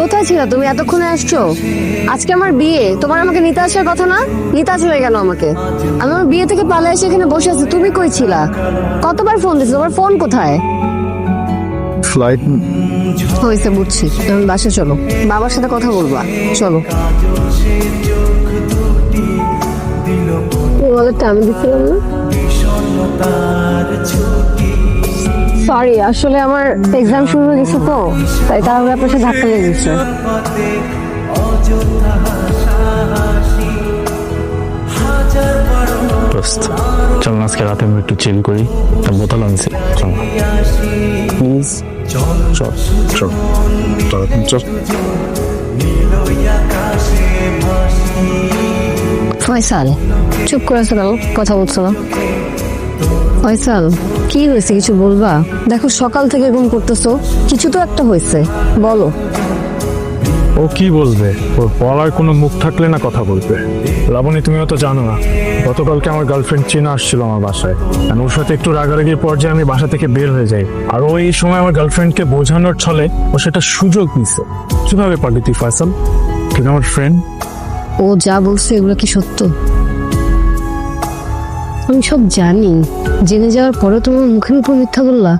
কোথায় ছিল? তুমি এতক্ষণে আসছো? আজকে আমার বিয়ে। তোমার আমাকে নিতে আসার কথা না? নিতে আসবে কেন আমাকে। আমি আমার বিয়ে থেকে পালে এসে এখানে বসে আছি। তুমি কই ছিলা? কতবার ফোন দিছো তোমার ফোন কোথায়? ফ্লাইট হয়েছে বুঝছি। তুমি বাসে চলো। বাবার সাথে কথা বলবা। চলো। ওয়ালেটটা আমি দিচ্ছিলাম না? সরি আসলে আমার এক্সাম শুরু হয়ে গেছে তো তাই তাহলে আপনার সাথে ধাক্কা লেগে গেছে। চল না আজকে রাতে আমরা একটু চিল করি। একটা বোতল আনছি। চল। প্লিজ চল চল। তাড়াতাড়ি চল। ফয়সাল চুপ করে আছো কেন? কথা বলছো না। ফয়সাল কি হয়েছে কিছু বলবা? দেখো সকাল থেকে ঘুম করতেছো কিছু তো একটা হয়েছে বলো। ও কি বলবে? ওর বলার কোনো মুখ থাকলে না কথা বলবে। লাবণী তুমিও তো জানো না গতকালকে আমার গার্লফ্রেন্ড চীনা আসছিল আমার বাসায়। আর ওর সাথে একটু রাগারাগির পর্যায়ে আমি বাসা থেকে বের হয়ে যাই। আর ও এই সময় আমার গার্লফ্রেন্ডকে বোঝানোর ছলে ও সেটা সুযোগ নিছে কীভাবে পারলি তুই ফয়সাল? তুই আমার ফ্রেন্ড ও যা বলছে এগুলো কি সত্য? আমি সব জানি। জেনে যাওয়ার পরে তোমার মুখের উপর মিথ্যা বললা।